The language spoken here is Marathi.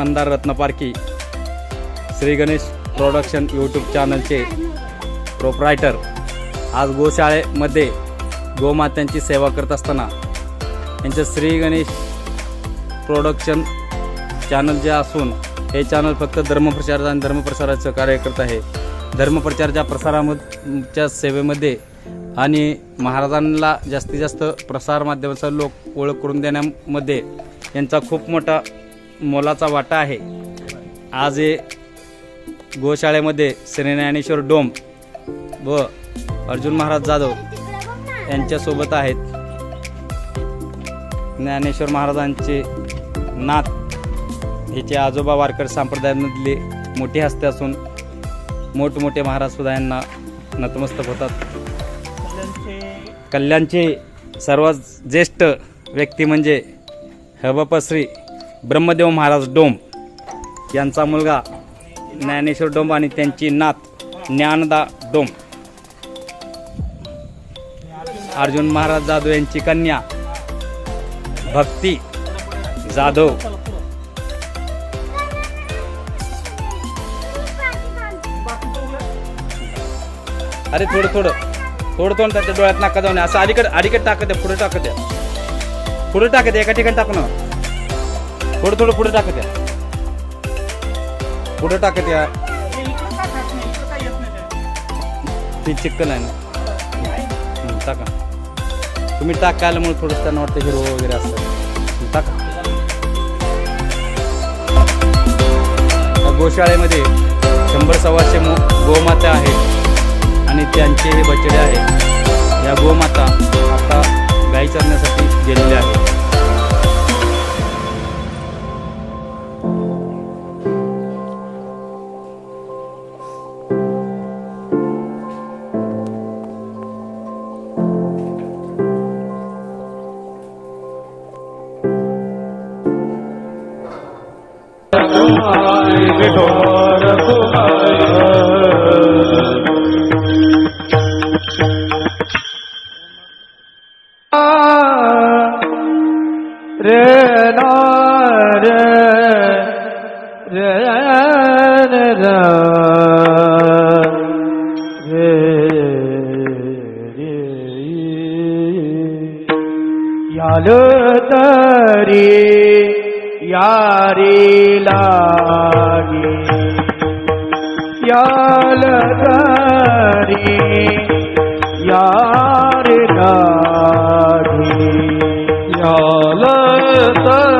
मंदार रत्नपारखी श्री गणेश प्रोडक्शन यूट्यूब चॅनलचे प्रोपरायटर आज गोशाळेमध्ये गोमात्यांची सेवा करत असताना यांचं श्री गणेश प्रोडक्शन चॅनल जे असून हे चॅनल फक्त धर्मप्रचार आणि धर्मप्रसाराचं कार्य करत आहे. धर्मप्रचारच्या प्रसारामच्या सेवेमध्ये आणि महाराजांना जास्तीत जास्त प्रसारमाध्यमाचा लोक ओळख करून देण्यामध्ये यांचा खूप मोठा मोलाचा वाटा आहे. आज हे गोशाळेमध्ये श्री ज्ञानेश्वर डोम व अर्जुन महाराज जाधव यांच्यासोबत आहेत. ज्ञानेश्वर महाराजांचे नाथ हिचे आजोबा वारकर संप्रदायामधले मोठे हस्ते असून मोठमोठे महाराज सुद्धा यांना नतमस्तक होतात. कल्याणचे सर्वात ज्येष्ठ व्यक्ती म्हणजे हबपश्री ब्रह्मदेव महाराज डोम यांचा मुलगा ज्ञानेश्वर डोंब आणि त्यांची नात ज्ञानदा डोम अर्जुन महाराज जाधव यांची कन्या भक्ती जाधव. अरे थोडं थोडं थोडं थोडं त्याच्या डोळ्यात नाका जाऊन असं अलीकडे अलीकडे टाकत आहे पुढे टाकत आहे. पुढे टाकत एका ठिकाणी टाकणं थोडं थोडं पुढे टाकत या. पुढे टाकत या. ती चिकन आहे ना? टाका. तुम्ही टाकायला म्हणून थोडंसं त्यांना वाटतं हिरो वगैरे असतं. टाका. गोशाळेमध्ये शंभर सव्वाशे गोमाता आहेत. आणि त्यांचे हे बछडे आहेत. या गोमाता तरी यारी लागी। याल तरी यार लागी। याल तरी